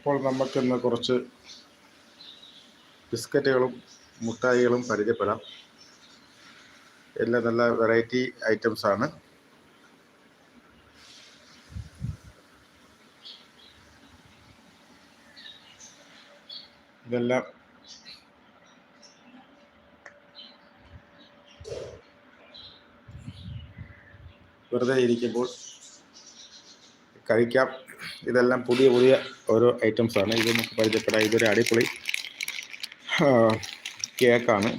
അപ്പോൾ നമുക്കിന്ന് കുറച്ച് ബിസ്ക്കറ്റുകളും മുട്ടായികളും പരിചയപ്പെടാം. എല്ലാം നല്ല വെറൈറ്റി ഐറ്റംസ് ആണ്. ഇതെല്ലാം വെറുതെ ഇരിക്കുമ്പോൾ കഴിക്കാം. ഇതെല്ലാം പുതിയ പുതിയ ഓരോ ഐറ്റംസ് ആണ് ഇത് നമുക്ക് പരിചയപ്പെടാം. ഇതൊരു അടിപൊളി കേക്കാണ്.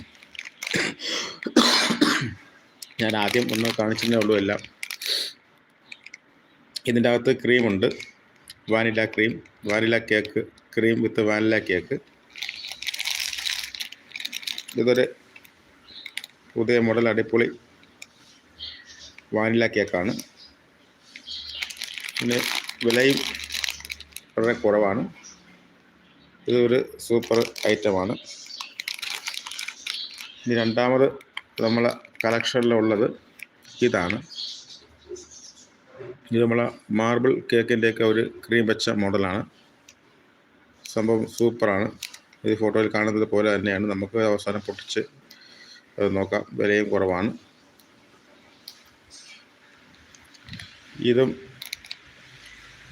ഞാൻ ആദ്യം ഒന്ന് കാണിച്ചതേ ഉള്ളൂ എല്ലാം. ഇതിന്റെ അകത്ത് ക്രീമുണ്ട്. Vanilla cream vanilla cake cream with vanilla cake. ഇതൊരു പുതിയ മോഡൽ അടിപൊളി വാനില കേക്കാണ്. പിന്നെ വിലയും വളരെ കുറവാണ്. ഇതൊരു സൂപ്പർ ഐറ്റമാണ്. ഇനി രണ്ടാമത് നമ്മളെ കളക്ഷനിലുള്ളത് ഇതാണ്. ഇത് നമ്മളെ മാർബിൾ കേക്കിന്റെയൊക്കെ ഒരു ക്രീം വെച്ച മോഡലാണ്. സംഭവം സൂപ്പറാണ്. ഇത് ഫോട്ടോയിൽ കാണുന്നത് പോലെ തന്നെയാണ്. നമുക്ക് അവസാനം പൊട്ടിച്ച് അത് നോക്കാം. വിലയും കുറവാണ്. ഇതും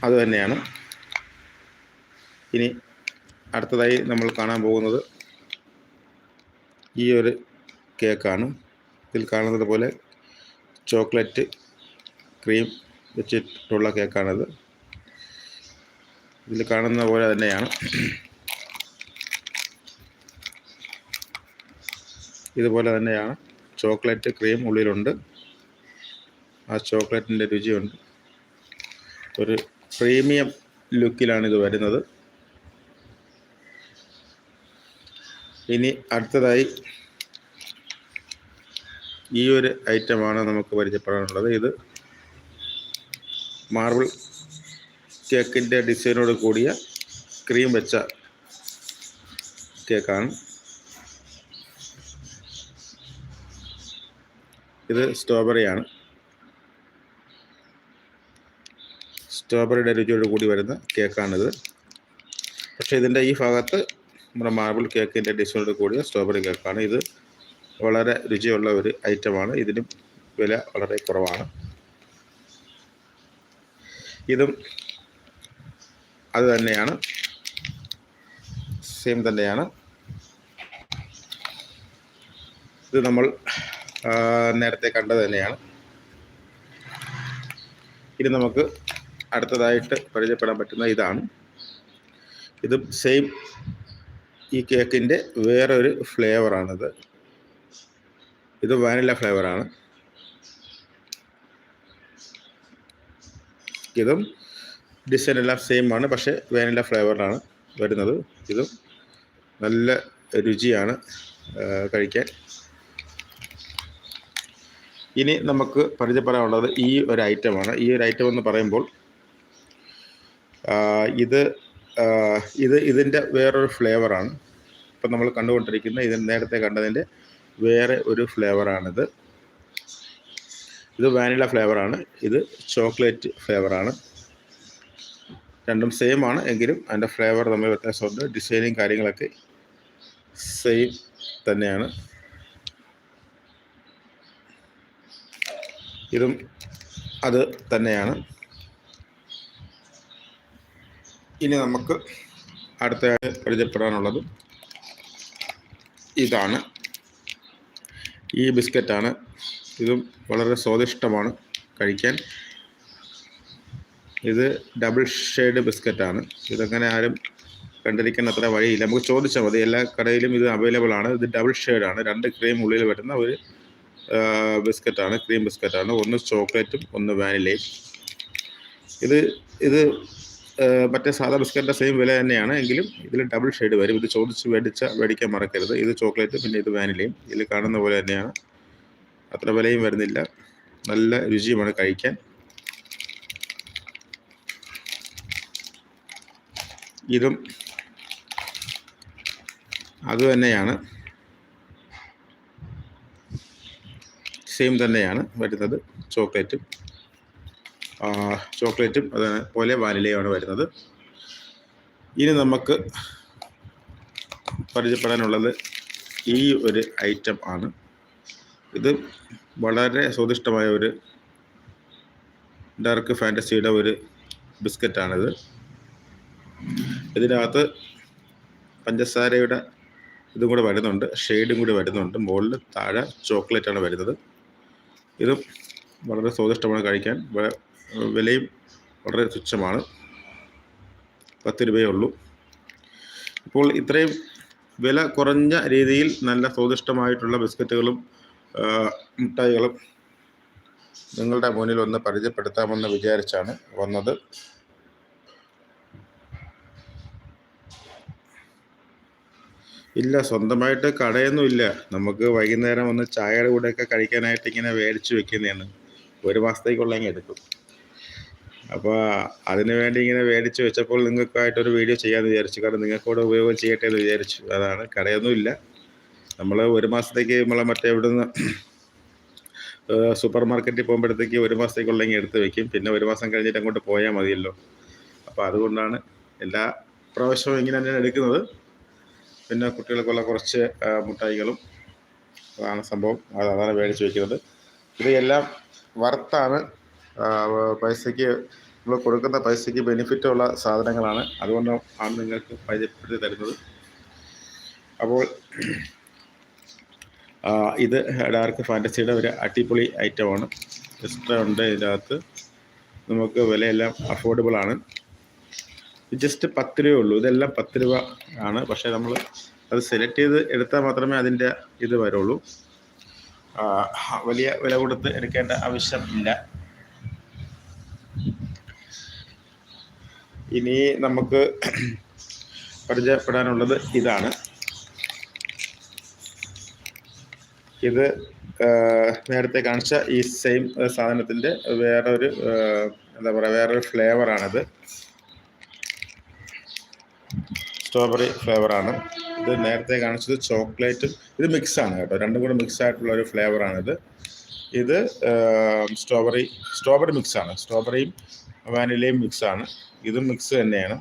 അത് തന്നെയാണ്. ഇനി അടുത്തതായി നമ്മൾ കാണാൻ പോകുന്നത് ഈ ഒരു കേക്കാണ്. ഇതിൽ കാണുന്നത് പോലെ ചോക്ലേറ്റ് ക്രീം വെച്ചിട്ടുള്ള കേക്കാണിത്. ഇതിൽ കാണുന്ന പോലെ തന്നെയാണ്. ഇതുപോലെ തന്നെയാണ്. ചോക്ലേറ്റ് ക്രീം ഉള്ളിലുണ്ട്. ആ ചോക്ലേറ്റിന്റെ രുചിയുണ്ട്. ഒരു പ്രീമിയം ലുക്കിലാണ് ഇത് വരുന്നത്. ഇനി അടുത്തതായി ഈ ഒരു ഐറ്റമാണ് നമുക്ക് പരിചയപ്പെടാനുള്ളത്. ഇത് മാർബിൾ കേക്കിന്റെ ഡിസൈനോട് കൂടിയ ക്രീം വെച്ച കേക്കാണ്. ഇത് സ്ട്രോബെറിയാണ്. സ്ട്രോബെറിയുടെ രുചിയോട് കൂടി വരുന്ന കേക്കാണിത് പക്ഷേ ഇതിന്റെ ഈ ഭാഗത്ത് നമ്മുടെ മാർബിൾ കേക്കിന്റെ ഡിസൈനോട് കൂടിയ സ്ട്രോബെറി കേക്കാണ് ഇത് വളരെ രുചിയുള്ള ഒരു ഐറ്റമാണ് ഇതിനും വില വളരെ കുറവാണ്. ഇതും അത് തന്നെയാണ്. സെയിം തന്നെയാണ്. ഇത് നമ്മൾ നേരത്തെ കണ്ടത് തന്നെയാണ്. ഇനി നമുക്ക് അടുത്തതായിട്ട് പരിചയപ്പെടാൻ പറ്റുന്ന ഇതാണ്. ഇത് സെയിം ഈ കേക്കിന്റെ വേറൊരു ഫ്ലേവറാണിത് ഇത് വാനില ഫ്ലേവറാണ് ഇതും ഡിസൈൻ എല്ലാം സെയിം ആണ് പക്ഷേ വാനില ഫ്ലേവറിലാണ് വരുന്നത്. ഇതും നല്ല രുചിയാണ് കഴിക്കാൻ. ഇനി നമുക്ക് പരിചയപ്പെടാനുള്ളത് ഈ ഒരു ഐറ്റമാണ് ഈ ഒരു ഐറ്റം എന്ന് പറയുമ്പോൾ ഇത് ഇത് ഇതിന്റെ വേറൊരു ഫ്ലേവറാണ് ഇപ്പം നമ്മൾ കണ്ടുകൊണ്ടിരിക്കുന്ന ഇതിന് നേരത്തെ കണ്ടതിന്റെ വേറെ ഒരു ഫ്ലേവറാണിത് ഇത് വാനില ഫ്ലേവറാണ് ഇത് ചോക്ലേറ്റ് ഫ്ലേവറാണ് രണ്ടും സെയിം ആണ്. എങ്കിലും അതിന്റെ ഫ്ലേവർ തമ്മിൽ വ്യത്യാസമുണ്ട്. ഡിസൈനും കാര്യങ്ങളൊക്കെ സെയിം തന്നെയാണ്. ഇതും അത് തന്നെയാണ്. ഇനി നമുക്ക് അടുത്ത പരിചയപ്പെടാനുള്ളത് ഇതാണ്. ഈ ബിസ്ക്കറ്റാണ്. ഇതും വളരെ സ്വാദിഷ്ടമാണ് കഴിക്കാൻ. ഇത് ഡബിൾ ഷെയ്ഡ് ബിസ്ക്കറ്റാണ്. ഇതങ്ങനെ ആരും കണ്ടിരിക്കാൻ അത്ര വഴിയില്ല. നമുക്ക് ചോദിച്ചാൽ മതി. എല്ലാ കടയിലും ഇത് അവൈലബിൾ ആണ്. ഇത് ഡബിൾ ഷെയ്ഡാണ് രണ്ട് ക്രീം ഉള്ളിൽ വരുന്ന ഒരു ബിസ്ക്കറ്റാണ്. ക്രീം ബിസ്ക്കറ്റാണ്. ഒന്ന് ചോക്ലേറ്റും ഒന്ന് വാനിലയും. ഇത് ഇത് മറ്റേ സാധാ ബിസ്ക്കറ്റിന്റെ സെയിം വില തന്നെയാണ്. എങ്കിലും ഇതിൽ ഡബിൾ ഷെയ്ഡ് വരും. ഇത് ചോദിച്ച് മേടിച്ച മേടിക്കാൻ മറക്കരുത്. ഇത് ചോക്ലേറ്റ് പിന്നെ ഇത് വാനിലയും ഇതിൽ കാണുന്ന പോലെ തന്നെയാണ്. അത്ര വിലയും വരുന്നില്ല. നല്ല രുചിയുമാണ് കഴിക്കാൻ. ഇതും അതുതന്നെയാണ് സെയിം തന്നെയാണ് വരുന്നത്. ചോക്ലേറ്റും ചോക്ലേറ്റും അതുപോലെ വാനിലയുമാണ് വരുന്നത്. ഇനി നമുക്ക് പരിചയപ്പെടാനുള്ളത് ഈ ഒരു ഐറ്റം ആണ്. ഇത് വളരെ സ്വാദിഷ്ടമായ ഒരു ഡാർക്ക് ഫാന്റസിയുടെ ഒരു ബിസ്ക്കറ്റാണിത്. ഇതിനകത്ത് പഞ്ചസാരയുടെ ഇതും കൂടെ വരുന്നുണ്ട് ഷെയ്ഡും കൂടി വരുന്നുണ്ട്. മുകളിൽ താഴെ ചോക്ലേറ്റാണ് വരുന്നത്. ഇതും വളരെ സ്വാദിഷ്ടമാണ് കഴിക്കാൻ. വിലയും വളരെ തുച്ഛമാണ്. പത്ത് രൂപയേ ഉള്ളൂ. ഇപ്പോൾ ഇത്രയും വില കുറഞ്ഞ രീതിയിൽ നല്ല സ്വാദിഷ്ടമായിട്ടുള്ള ബിസ്ക്കറ്റുകളും മിഠായികളും നിങ്ങളുടെ മുന്നിൽ ഒന്ന് പരിചയപ്പെടുത്താമെന്ന് വിചാരിച്ചാണ് വന്നത്. ഇല്ല സ്വന്തമായിട്ട് കടയൊന്നും ഇല്ല. നമുക്ക് വൈകുന്നേരം ഒന്ന് ചായയുടെ കൂടെയൊക്കെ കഴിക്കാനായിട്ട് ഇങ്ങനെ മേടിച്ച് വെക്കുന്നതാണ്. ഒരു മാസത്തേക്കുള്ള എടുക്കും. അപ്പോൾ അതിനു വേണ്ടി ഇങ്ങനെ മേടിച്ച് വെച്ചപ്പോൾ നിങ്ങൾക്കായിട്ടൊരു വീഡിയോ ചെയ്യാമെന്ന് വിചാരിച്ചു. കാരണം നിങ്ങൾക്കൂടെ ഉപയോഗം ചെയ്യട്ടെ എന്ന് വിചാരിച്ചു. അതാണ്. കടയൊന്നും ഇല്ല. നമ്മൾ ഒരു മാസത്തേക്ക് നമ്മളെ മറ്റേ ഇവിടുന്ന് സൂപ്പർ മാർക്കറ്റിൽ പോകുമ്പോഴത്തേക്ക് ഒരു മാസത്തേക്കുള്ളെങ്കിൽ എടുത്ത് വെക്കും. പിന്നെ ഒരു മാസം കഴിഞ്ഞിട്ട് അങ്ങോട്ട് പോയാൽ മതിയല്ലോ. അപ്പോൾ അതുകൊണ്ടാണ് എല്ലാ പ്രാവശ്യവും ഇങ്ങനെ തന്നെയാണ് എടുക്കുന്നത്. പിന്നെ കുട്ടികൾക്കുള്ള കുറച്ച് മുട്ടായികളും അതാണ് സംഭവം. അതാണ് മേടിച്ച് വെക്കുന്നത്. ഇത് എല്ലാം വർത്താണ് ആ, പൈസയ്ക്ക് നമ്മൾ കൊടുക്കുന്ന പൈസയ്ക്ക് ബെനിഫിറ്റുള്ള സാധനങ്ങളാണ്. അതുകൊണ്ട് ആണ് നിങ്ങൾക്ക് പരിചയപ്പെടുത്തി തരുന്നത്. അപ്പോൾ ഇത് ഡാർക്ക് ഫാന്റസിയുടെ ഒരു അടിപൊളി ഐറ്റമാണ്. എക്സ്ട്രാ ഉണ്ട് ഇതിനകത്ത്. നമുക്ക് വിലയെല്ലാം അഫോർഡബിൾ ആണ്. ജസ്റ്റ് പത്ത് രൂപയേ ഉള്ളൂ. ഇതെല്ലാം പത്ത് രൂപ ആണ്. പക്ഷേ നമ്മൾ അത് സെലക്ട് ചെയ്ത് എടുത്താൽ മാത്രമേ അതിന്റെ ഇത് വരുള്ളൂ. വലിയ വില കൊടുത്ത് എടുക്കേണ്ട ആവശ്യം ഇല്ല. ഇനി നമുക്ക് പരിചയപ്പെടാനുള്ളത് ഇതാണ്. ഇത് നേരത്തെ കാണിച്ച ഈ സെയിം സാധനത്തിന്റെ വേറൊരു എന്താ പറയുക വേറൊരു ഫ്ലേവറാണിത്. സ്ട്രോബെറി ഫ്ലേവറാണ്. ഇത് നേരത്തെ കാണിച്ചത് ചോക്ലേറ്റും. ഇത് മിക്സ് ആണ് കേട്ടോ. രണ്ടും കൂടെ മിക്സ് ആയിട്ടുള്ള ഒരു ഫ്ലേവറാണിത്. ഇത് സ്ട്രോബെറി സ്ട്രോബെറി മിക്സ് ആണ്. സ്ട്രോബെറിയും വാനിലയും മിക്സ് ആണ്. ഇതും മിക്സ് തന്നെയാണ്.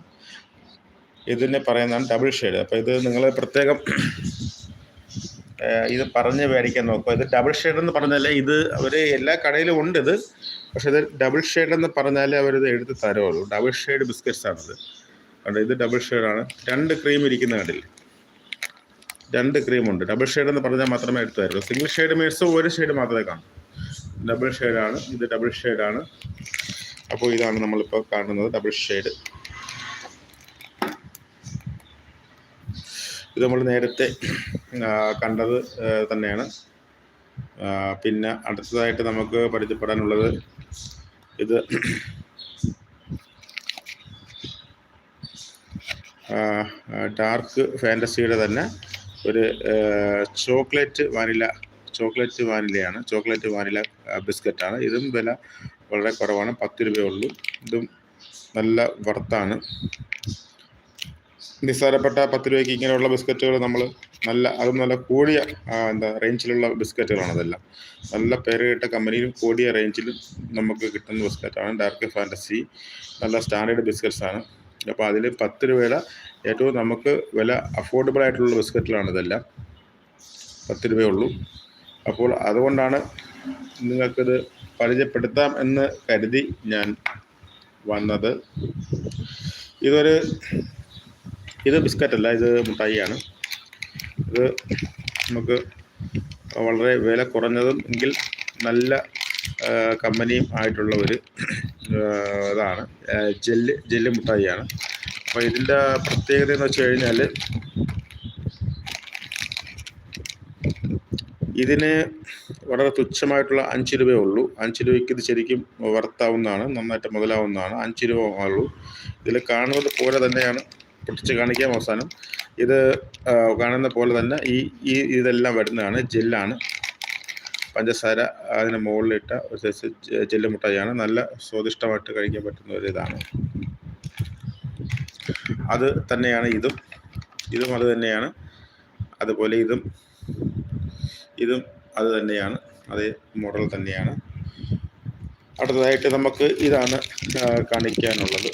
ഇതിനെ പറയുന്നതാണ് ഡബിൾ ഷെയ്ഡ് അപ്പോൾ ഇത് നിങ്ങൾ പ്രത്യേകം ഇത് പറഞ്ഞ് മേടിക്കാൻ നോക്കുക. ഇത് ഡബിൾ ഷെയ്ഡ് എന്ന് പറഞ്ഞാൽ ഇത് അവർ എല്ലാ കടയിലും ഉണ്ട് ഇത്. പക്ഷേ ഇത് ഡബിൾ ഷെയ്ഡ് എന്ന് പറഞ്ഞാലേ അവരിത് എടുത്ത് തരുള്ളൂ. ഡബിൾ ഷെയ്ഡ് ബിസ്ക്കറ്റ്സ് ആണിത്. കണ്ടോ? ഇത് ഡബിൾ ഷെയ്ഡാണ് രണ്ട് ക്രീം ഇരിക്കുന്ന കണ്ടില്ലേ? രണ്ട് ക്രീമുണ്ട് ഡബിൾ ഷെയ്ഡ് എന്ന് പറഞ്ഞാൽ മാത്രമേ എടുത്തു തരുള്ളൂ. സിംഗിൾ ഷെയ്ഡ് മീൻസ് ഒരു ഷെയ്ഡ് മാത്രമേ കാണൂ. ഡബിൾ ഷെയ്ഡാണ് ഇത് ഡബിൾ ഷെയ്ഡാണ് അപ്പോൾ ഇതാണ് നമ്മളിപ്പോൾ കാണുന്നത് ഡബിൾ ഷെയ്ഡ് ഇത് നമ്മൾ നേരത്തെ കണ്ടത് തന്നെയാണ്. പിന്നെ അടുത്തതായിട്ട് നമുക്ക് പരിചയപ്പെടാനുള്ളത് ഇത് ഡാർക്ക് ഫാന്റസിയുടെ തന്നെ ഒരു ചോക്ലേറ്റ് വാനില ചോക്ലേറ്റ് വാനിലയാണ് ചോക്ലേറ്റ് വാനില ബിസ്ക്കറ്റാണ് ഇതും വില വളരെ കുറവാണ്. പത്ത് രൂപയേ ഉള്ളൂ. ഇതും നല്ല വർത്താണ് നിസ്സാരപ്പെട്ട പത്ത് രൂപയ്ക്ക് ഇങ്ങനെയുള്ള ബിസ്ക്കറ്റുകൾ നമ്മൾ നല്ല അതും നല്ല കൂടിയ എന്താ റേഞ്ചിലുള്ള ബിസ്ക്കറ്റുകളാണ് അതെല്ലാം. നല്ല പേര് കേട്ട കമ്പനിയിലും കൂടിയ റേഞ്ചിലും നമുക്ക് കിട്ടുന്ന ബിസ്ക്കറ്റാണ് ഡാർക്ക് ഫാന്റസി നല്ല സ്റ്റാൻഡേർഡ് ബിസ്ക്കറ്റ്സ് ആണ് അപ്പോൾ അതിൽ പത്ത് രൂപയുടെ ഏറ്റവും നമുക്ക് വില അഫോർഡബിൾ ആയിട്ടുള്ള ബിസ്ക്കറ്റുകളാണ് ഇതെല്ലാം. പത്ത് രൂപയേ ഉള്ളൂ. അപ്പോൾ അതുകൊണ്ടാണ് നിങ്ങൾക്കിത് പരിചയപ്പെടുത്താം എന്ന് കരുതി ഞാൻ വന്നത്. ഇതൊരു ഇത് ബിസ്ക്കറ്റ് അല്ല ഇത് മിഠായിയാണ് ഇത് നമുക്ക് വളരെ വില കുറഞ്ഞതും എങ്കിൽ നല്ല കമ്പനിയും ആയിട്ടുള്ള ഒരു ഇതാണ്. ജെല്ല് ജെല്ല് മിഠായിയാണ് അപ്പോൾ ഇതിന്റെ പ്രത്യേകത എന്ന് വെച്ച് കഴിഞ്ഞാൽ ഇതിന് വളരെ തുച്ഛമായിട്ടുള്ള അഞ്ച് രൂപയേ ഉള്ളൂ. അഞ്ച് രൂപയ്ക്ക് ഇത് ശരിക്കും വർത്താവുന്നതാണ് നന്നായിട്ട് മുതലാവുന്നതാണ്. അഞ്ച് രൂപ ഉള്ളൂ. ഇതിൽ കാണുന്നത് പോലെ തന്നെയാണ് പൊട്ടിച്ച് കാണിക്കാം അവസാനം. ഇത് കാണുന്ന പോലെ തന്നെ ഈ ഈ ഇതെല്ലാം വരുന്നതാണ് ജെല്ലാണ്. പഞ്ചസാര അതിന് മുകളിലിട്ട ഒരു സൈസ് ജെല്ല് മുട്ടായിയാണ്. നല്ല സ്വാദിഷ്ടമായിട്ട് കഴിക്കാൻ പറ്റുന്ന ഒരു ഇതാണ്. അത് തന്നെയാണ് ഇതും. ഇതും അത് തന്നെയാണ്. അതുപോലെ ഇതും ഇതും അത് തന്നെയാണ്. അതേ മോഡൽ തന്നെയാണ്. അടുത്തതായിട്ട് നമുക്ക് ഇതാണ് കാണിക്കാനുള്ളത്.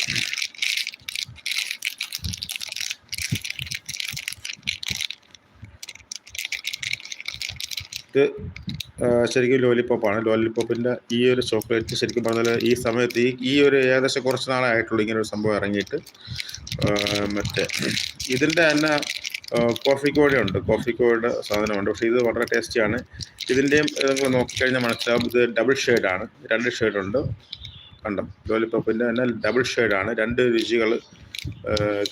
ഇത് ശരിക്കും ലോലിപ്പോപ്പാണ് ലോലിപ്പോപ്പിന്റെ ഈ ഒരു ചോക്ലേറ്റ് ശരിക്കും പറഞ്ഞാൽ ഈ സമയത്ത് ഈ ഈ ഒരു ഏകദേശം കുറച്ച് നാളായിട്ടുള്ളൂ ഇങ്ങനെ ഒരു സംഭവം ഇറങ്ങിയിട്ട്. മറ്റേ ഇതിന്റെ തന്നെ കോഫി കോഴ ഉണ്ട്. കോഫി കോഴയുടെ സാധനമുണ്ട്. പക്ഷേ ഇത് വളരെ ടേസ്റ്റിയാണ് ഇതിന്റെയും നിങ്ങൾ നോക്കിക്കഴിഞ്ഞാൽ മനസ്സിലാവും. ഇത് ഡബിൾ ഷെയ്ഡാണ് രണ്ട് ഷെയ്ഡുണ്ട് കണ്ടോ? ലോലിപ്പോപ്പിന്റെ തന്നെ ഡബിൾ ഷെയ്ഡാണ് രണ്ട് രുചികൾ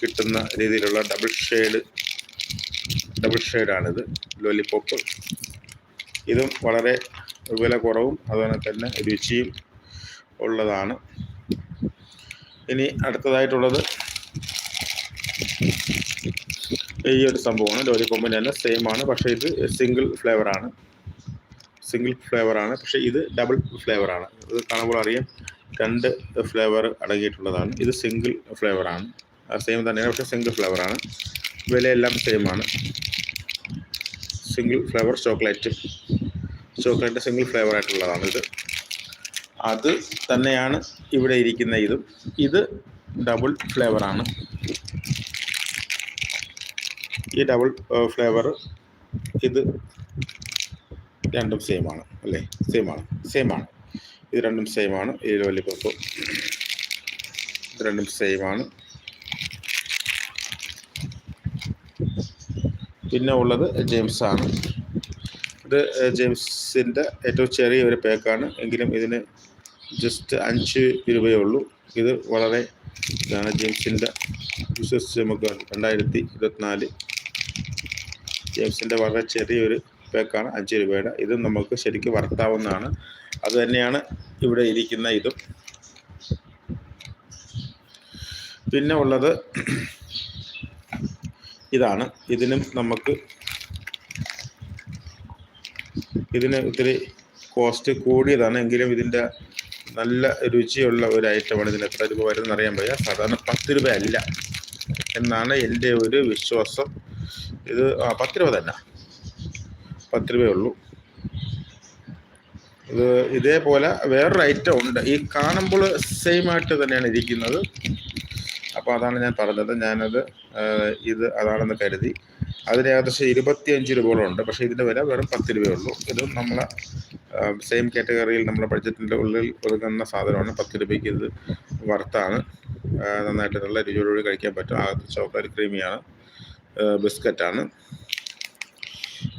കിട്ടുന്ന രീതിയിലുള്ള ഡബിൾ ഷെയ്ഡ് ഡബിൾ ഷെയ്ഡാണിത് ലോലിപ്പോപ്പ് ഇതും വളരെ വില കുറവും അതുപോലെ തന്നെ രുചിയും ഉള്ളതാണ്. ഇനി അടുത്തതായിട്ടുള്ളത് ഈ ഒരു സംഭവമാണ്. ലോലിപ്പോപ്പിന്റെ തന്നെ സെയിം ആണ്. പക്ഷേ ഇത് സിംഗിൾ ഫ്ലേവറാണ് സിംഗിൾ ഫ്ലേവറാണ് പക്ഷേ ഇത് ഡബിൾ ഫ്ലേവറാണ് ഇത് കാണുമ്പോൾ അറിയാം രണ്ട് ഫ്ലേവർ അടങ്ങിയിട്ടുള്ളതാണ്. ഇത് സിംഗിൾ ഫ്ലേവറാണ് സെയിം തന്നെയാണ്. പക്ഷേ സിംഗിൾ ഫ്ലേവറാണ് വിലയെല്ലാം ആണ്. Single flavour chocolate chocolate single flavour ആയിട്ടുള്ളതാണ് ഇത്. അത് തന്നെയാണ് ഇവിടെ ഇരിക്കുന്ന ഇതും. ഇത് ഡബിൾ ഫ്ലേവറാണ് ഈ ഡബിൾ ഫ്ലേവർ ഇത് രണ്ടും സെയിം ആണ് അല്ലേ? സെയിം ആണ് സെയിം ആണ്. ഇത് രണ്ടും സെയിം ആണ്. ഈ ലോലിപ്പോപ്പ് ഇത് രണ്ടും സെയിം ആണ്. പിന്നെ ഉള്ളത് ജെയിംസ് ആണ്. ഇത് ജെയിംസിന്റെ ഏറ്റവും ചെറിയ ഒരു പാക്കാണ് എങ്കിലും ഇതിന് ജസ്റ്റ് അഞ്ച് രൂപയേ ഉള്ളൂ. ഇത് വളരെ ഇതാണ് ജെയിംസിന്റെ വിശ്വസിച്ച് നമുക്ക് രണ്ടായിരത്തി ഇരുപത്തിനാല് ജെയിംസിന്റെ വളരെ ചെറിയൊരു പാക്കാണ് അഞ്ച് രൂപയുടെ. ഇതും നമുക്ക് ശരിക്കും വർത്താവുന്നതാണ്. അത് തന്നെയാണ് ഇവിടെ ഇരിക്കുന്ന ഇതും. പിന്നെ ഉള്ളത് ഇതാണ്. ഇതിനും നമുക്ക് ഇതിന് ഒത്തിരി കോസ്റ്റ് കൂടിയതാണ്. എങ്കിലും ഇതിന്റെ നല്ല രുചിയുള്ള ഒരു ഐറ്റമാണ് ഇതിന് എത്ര രൂപ വരുമെന്ന് അറിയാൻ വയ്യ. സാധാരണ പത്ത് രൂപയല്ല എന്നാണ് എന്റെ ഒരു വിശ്വാസം. ഇത് ആ പത്ത് രൂപ തന്നെ. പത്ത് രൂപയേ ഉള്ളൂ. ഇത് ഇതേപോലെ വേറൊരു ഐറ്റം ഉണ്ട്. ഈ കാണുമ്പോൾ സെയിം ആയിട്ട് തന്നെയാണ് ഇരിക്കുന്നത്. അപ്പോൾ അതാണ് ഞാൻ പറഞ്ഞത്. ഞാനത് ഇത് അതാണെന്ന് കരുതി. അതിന് ഏകദേശം ഇരുപത്തിയഞ്ച് രൂപയോളം ഉണ്ട്. പക്ഷേ ഇതിന്റെ വില വെറും പത്ത് രൂപയേ ഉള്ളൂ. ഇത് നമ്മൾ സെയിം കാറ്റഗറിയിൽ നമ്മുടെ ബഡ്ജറ്റിന്റെ ഉള്ളിൽ ഒതുങ്ങുന്ന സാധനമാണ്. പത്ത് രൂപയ്ക്ക് ഇത് വറുത്താണ് ആ, നന്നായിട്ട് നല്ല രുചിയോടുകൂടി കഴിക്കാൻ പറ്റും. ആ ചോക്ലേറ്റ് ക്രീമിയാണ് ബിസ്ക്കറ്റാണ്.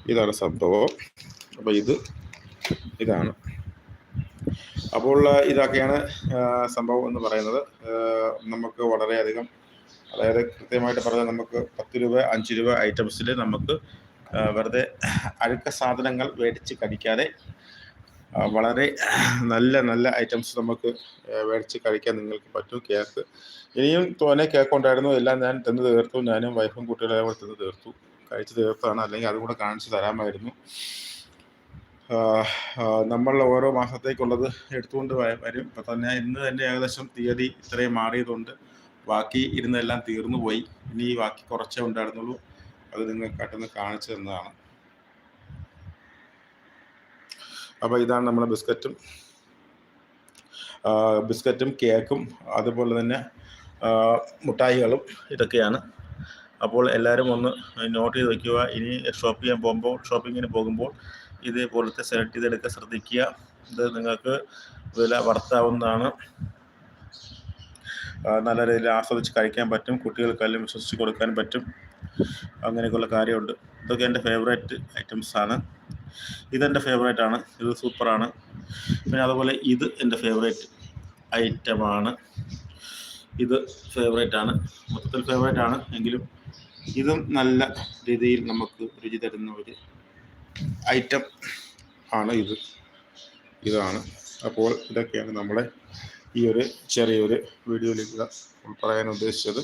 ഇതാണ് സംഭവം. അപ്പോൾ ഇത് ഇതാണ്. അപ്പോൾ ഇതൊക്കെയാണ് സംഭവം എന്ന് പറയുന്നത്. നമുക്ക് വളരെയധികം അതായത് കൃത്യമായിട്ട് പറഞ്ഞാൽ നമുക്ക് പത്ത് രൂപ അഞ്ച് രൂപ ഐറ്റംസിൽ നമുക്ക് വെറുതെ അഴുക്ക സാധനങ്ങൾ മേടിച്ച് കഴിക്കാതെ ആ, വളരെ നല്ല നല്ല ഐറ്റംസ് നമുക്ക് മേടിച്ച് കഴിക്കാൻ നിങ്ങൾക്ക് പറ്റും കേക്ക്. ഇനിയും തോനെ കേക്ക് ഉണ്ടായിരുന്നു എല്ലാം ഞാൻ തിന്ന് തീർത്തു. ഞാനും വൈഫും കുട്ടികളെല്ലാം കൂടെ തിന്ന് തീർത്തു. കഴിച്ച് തീർത്തതാണ് അല്ലെങ്കിൽ അതും കൂടെ കാണിച്ച് തരാമായിരുന്നു. നമ്മൾ ഓരോ മാസത്തേക്കുള്ളത് എടുത്തുകൊണ്ട് വരും. ഇപ്പം തന്നെ ഇന്ന് തന്നെ ഏകദേശം തീയതി ഇത്രയും മാറിയതുകൊണ്ട് ബാക്കി ഇരുന്നെല്ലാം തീർന്നു പോയി. ഇനി ബാക്കി കുറച്ചേ ഉണ്ടായിരുന്നുള്ളൂ. അത് നിങ്ങൾക്കായിട്ടൊന്ന് കാണിച്ചു തന്നതാണ്. അപ്പോൾ ഇതാണ് നമ്മുടെ ബിസ്ക്കറ്റും ബിസ്ക്കറ്റും കേക്കും അതുപോലെ തന്നെ മുട്ടായികളും ഇതൊക്കെയാണ്. അപ്പോൾ എല്ലാവരും ഒന്ന് നോട്ട് ചെയ്ത് വയ്ക്കുക ഇനി ഷോപ്പ് ചെയ്യാൻ പോകുമ്പോൾ ഷോപ്പിങ്ങിന് പോകുമ്പോൾ ഇതേപോലത്തെ സെലക്ട് ചെയ്തെടുക്കാൻ ശ്രദ്ധിക്കുക. ഇത് നിങ്ങൾക്ക് വില വർത്താവുന്നതാണ്. നല്ല രീതിയിൽ ആസ്വദിച്ച് കഴിക്കാൻ പറ്റും. കുട്ടികൾക്കെല്ലാം വിശ്വസിച്ച് കൊടുക്കാൻ പറ്റും. അങ്ങനെയൊക്കെയുള്ള കാര്യമുണ്ട്. ഇതൊക്കെ എന്റെ ഫേവറേറ്റ് ഐറ്റംസാണ്. ഇതെന്റെ ഫേവറേറ്റ് ആണ്. ഇത് സൂപ്പറാണ് പിന്നെ അതുപോലെ ഇത് എന്റെ ഫേവറേറ്റ് ഐറ്റമാണ് ഇത് ഫേവറേറ്റ് ആണ്. മൊത്തത്തിൽ ഫേവറേറ്റ് ആണ്. എങ്കിലും ഇതും നല്ല രീതിയിൽ നമുക്ക് രുചി തരുന്ന ഒരു ഐറ്റം ആണ് ഇത്. ഇതാണ്. അപ്പോൾ ഇതൊക്കെയാണ് നമ്മളെ ഈ ഒരു ചെറിയൊരു വീഡിയോയിലേക്ക് പറയാൻ ഉദ്ദേശിച്ചത്.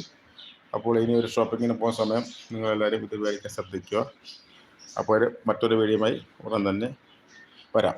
അപ്പോൾ ഇനി ഒരു ഷോപ്പിങ്ങിന് പോകുന്ന സമയം. നിങ്ങളെല്ലാവരും ഇത് വായിക്കാൻ ശ്രദ്ധിക്കുക. അപ്പോൾ മറ്റൊരു വീഡിയോയുമായി ഉടൻ തന്നെ വരാം.